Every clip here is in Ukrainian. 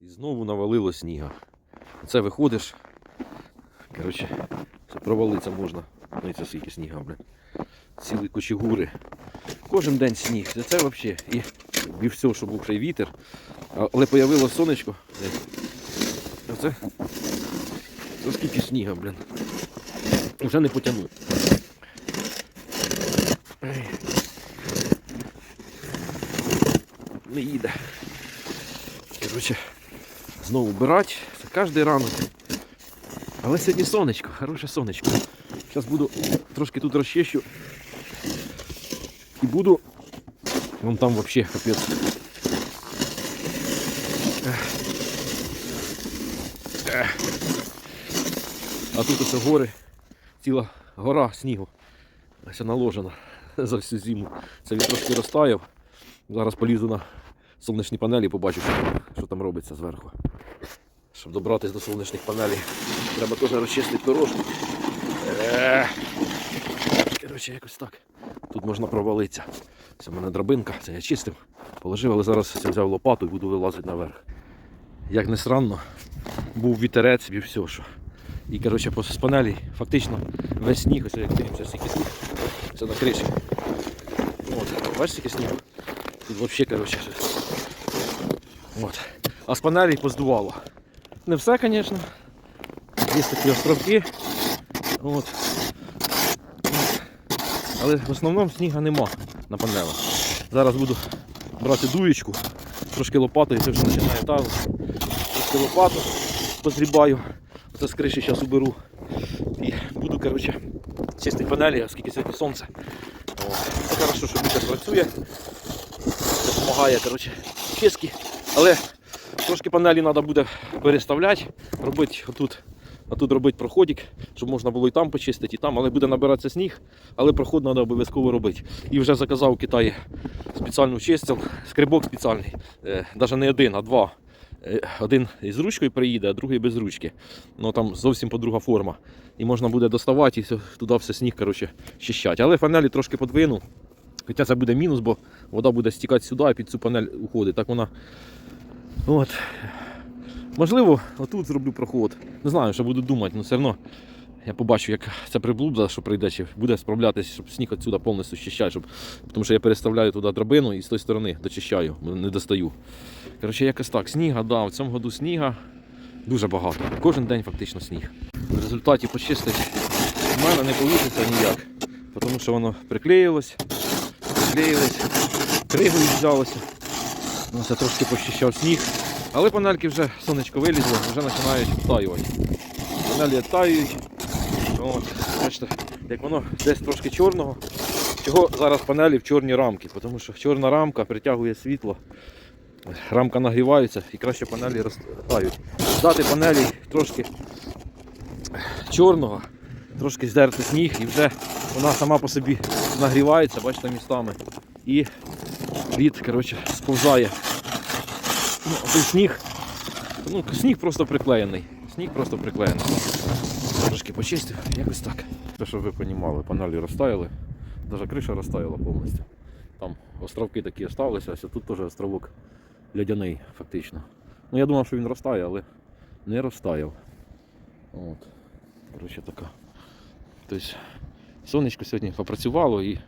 І знову навалило сніга. Це виходиш. Коротше, провалитися можна. Це скільки сніга, блін. Цілі кучегури. Кожен день сніг. Це, це взагалі. І, і все, що був ще й вітер. Але появилось сонечко. Оце. Це скільки сніга, блін. Вже не потягну. Не їде. Коротше, знову вбирати. Це кожен ранок. Але сьогодні сонечко, хороше сонечко. Зараз буду трошки тут розчищу. І буду. Вон там взагалі капець. А тут оце гори, ціла гора снігу. Ось наложена за всю зиму. Це він трошки розтаяв. Зараз полізу на сонячні панелі, побачу, що там робиться зверху. Щоб добратися до сонячних панелей, треба теж розчистити дорожку. Коротше, якось так. Тут можна провалитися. Це в мене драбинка, це я чистив, положив, але зараз я взяв лопату і буду вилазити наверх. Як не странно, був вітерець і все, що. І коротше, по- панелі фактично весь сніг, ось як дивимося, стільки сніг. Це на криші. От, бачиш, скільки снігу? Тут взагалі, коротше. От. А з панелі поздувало. Не все, звісно. Є такі островки. От. Але в основному сніга нема на панелах. Зараз буду брати дуєчку, трошки лопатою, це вже починає тазу. Трошки лопату позрібаю. Оце з криші зараз уберу. І буду, коротше, чистити панелі, оскільки сьогодні сонце. О, Це хорошо, що вітер працює. Допомагає, коротше, чистки. Але трошки панелі треба буде переставляти, робити отут. А тут робити проходик, щоб можна було і там почистити, і там, але буде набиратися сніг, але проход треба обов'язково робити. І вже заказав у Китаї спеціальну чистил, скрибок спеціальний, навіть не один, а два. Е, Один із ручкою приїде, а другий без ручки. Ну там зовсім подруга форма. І можна буде доставати і туди все сніг коротше, щищати. Але панелі трошки подвину. Хоча це буде мінус, бо вода буде стікати сюди і під цю панель уходить. Так вона. От. Можливо, отут зроблю проход. Не знаю, що буду думати, але все одно я побачу, як ця приблуда, що прийде, чи буде справлятися, щоб сніг відсюди повністю щищати, щоб... тому що я переставляю туди драбину і з тої сторони дочищаю, не достаю. Коротше, якось так. Сніга, да, в цьому году сніга дуже багато. Кожен день фактично сніг. В результаті почистити в мене не вийде ніяк, тому що воно приклеїлось, приклеїлось, кригою взялося. Ну, це трошки почищав сніг. Але панельки вже сонечко вилізло, вже починають втаювати. Панелі відтаюють. От, бачите, як воно десь трошки чорного. Чого зараз панелі в чорні рамки? Тому що чорна рамка притягує світло, рамка нагрівається і краще панелі розтають. Дати панелі трошки чорного, трошки здерти сніг і вже вона сама по собі нагрівається, бачите, містами. І лід коротше, сповзає. Ну, а той сніг. Ну, сніг просто приклеєний. Сніг просто приклеєний. Трошки почистив, якось так. Те, щоб ви розуміли, панелі розтаяли, навіть криша розтаяла повністю. Там островки такі залишилися, ось тут теж островок лядяний, фактично. Ну я думав, що він розтає, але не розтаяв. От. Коротше така. Тобто сонечко сьогодні попрацювало і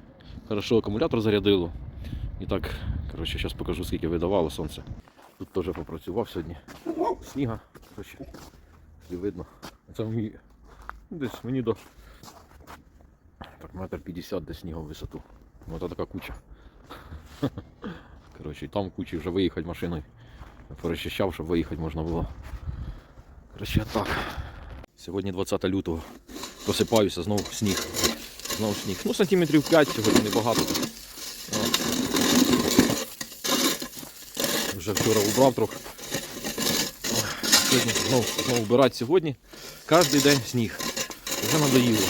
хорошо акумулятор зарядило. І так, коротше, зараз покажу, скільки видавало сонце. Тут теж попрацював сьогодні. Сніга, коротше, видно. Це мені ну, десь мені до так, метр 50 десь снігу в висоту. Ось така куча. Коротше, там кучі вже виїхати машиною. Перечищав, щоб виїхати можна було. Коротше, так. Сьогодні 20 лютого. Просипаюся, знову сніг. Знову сніг. Ну, сантиметрів 5 сьогодні небагато. Вже вчора убрав трохи. Сьогодні знову, знову вбирати сьогодні. Кожен день сніг. Вже надоїло.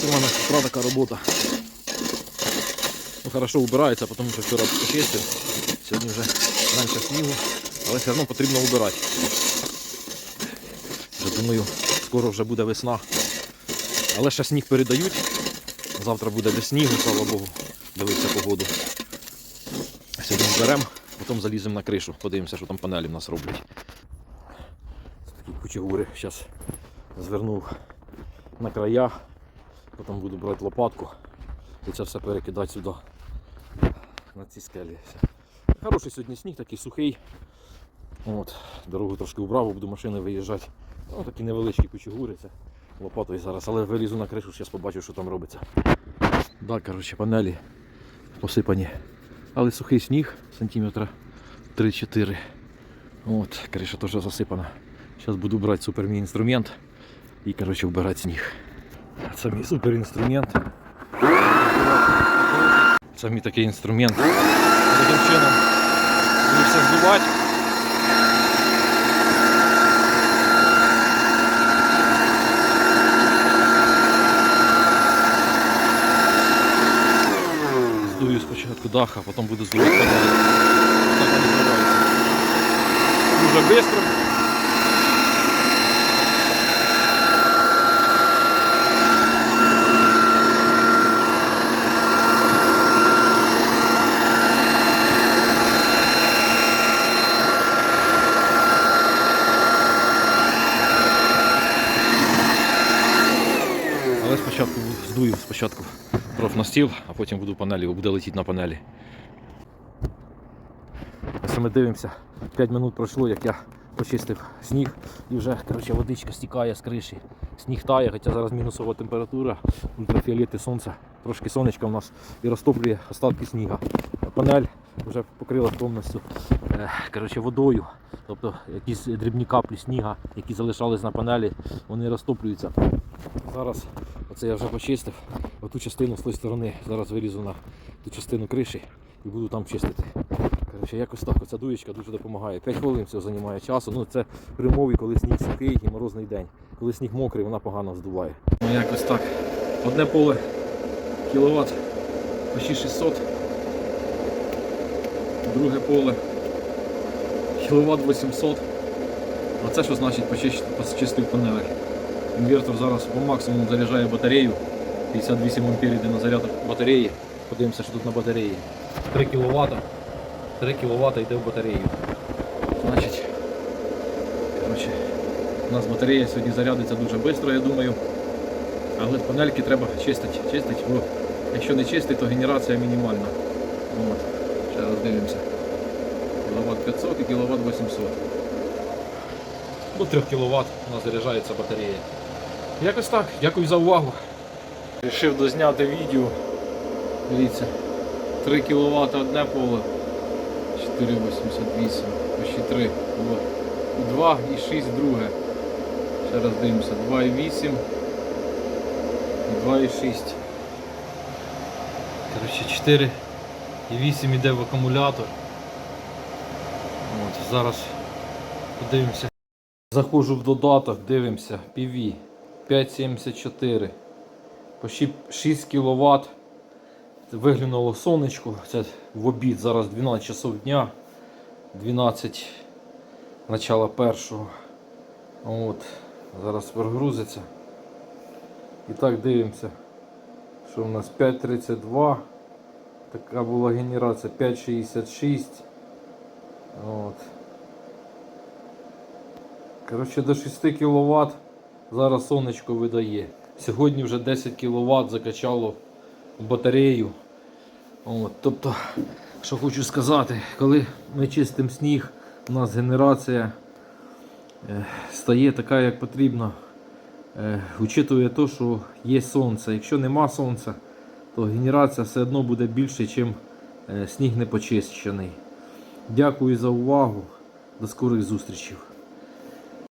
Це в мене сестра така робота. Ну, хорошо вбирається, тому що вчора почистив. Сьогодні вже менше снігу, але все одно потрібно вбирати. Вже думаю, скоро вже буде весна. Але ще сніг передають. Завтра буде без снігу, слава Богу. Дивиться погоду. Сьогодні зберемо Потім заліземо на кришу, подивимося, що там панелі в нас роблять. Такі кучегури. Зараз звернув на края, потім буду брати лопатку і це все перекидати сюди на ці скелі. Хороший сьогодні сніг, такий сухий. От, дорогу трошки убрав, буду машини виїжджати. Ну, такі невеличкі кучегури, це лопатою зараз, але вилізу на кришу, зараз побачу, що там робиться. Да, коротше, панелі посипані. Але сухий сніг, сантиметра 3-4. От, криша теж засипана. Зараз буду брати супер мій інструмент і коротше, вбирати сніг. Це мій супер інструмент. Це мій такий інструмент. Таким чином все здувати. Дах, а потім буду здувати панелі. Так вони здуваються. Дуже швидко. Але спочатку здую спочатку трохи на стіл, а потім буду панелі, буде летіти на панелі. Ось ми дивимося, 5 минут пройшло, як я почистив сніг і вже коротше, водичка стікає з криші. Сніг тає, хоча зараз мінусова температура, ультрафіолети сонця, трошки сонечка у нас і розтоплює остатки сніга. Панель вже покрила повністю е, коротше, водою. Тобто якісь дрібні каплі сніга, які залишались на панелі, вони розтоплюються. Зараз оце я вже почистив. Оту частину з тої сторони зараз вирізу на ту частину криші і буду там чистити. Коротше, якось так, оця дуєчка дуже допомагає. 5 хвилин всього займає часу. Ну це при коли сніг сухий і морозний день. Коли сніг мокрий, вона погано здуває. Ну якось так. Одне поле кіловат почти 600. Друге поле кіловат 800. Оце що значить почистив панель. Інвертор зараз по максимуму заряджає батарею. 58 ампер йде на заряд батареї. Подивимося, що тут на батареї. 3 кВт. 3 кВт йде в батарею. Значить, коротше, у нас батарея сьогодні зарядиться дуже швидко, я думаю. Але панельки треба чистити, чистити, бо якщо не чистити, то генерація мінімальна. От. Ще раз дивимося. Кіловат 500 і кіловат 800. До 3 кВт у нас заряджається батарея. Якось так. Дякую за увагу. Рішив дозняти відео. Дивіться. 3 кВт одне поле. 4,88. Почти 3. Було. 2 і 6 друге. Ще раз дивимося. 2,8 і 2,6. Коротше 4 і 8 іде в акумулятор. От, зараз подивимося. Заходжу в додаток, дивимося, PV 574. Почти 6 кВт. Виглянуло сонечко. Це в обід, зараз 12 часов дня. 12 начало першого. От. Зараз прогрузиться. І так дивимося, що у нас 5.32. Така була генерація 5.66. От. Коротше, до 6 кВт зараз сонечко видає. Сьогодні вже 10 кВт закачало батарею. От, тобто, що хочу сказати, коли ми чистимо сніг, у нас генерація е, стає така, як потрібно. Е, учитує те, що є сонце. Якщо нема сонця, то генерація все одно буде більше, ніж сніг не почищений. Дякую за увагу. До скорих зустрічей.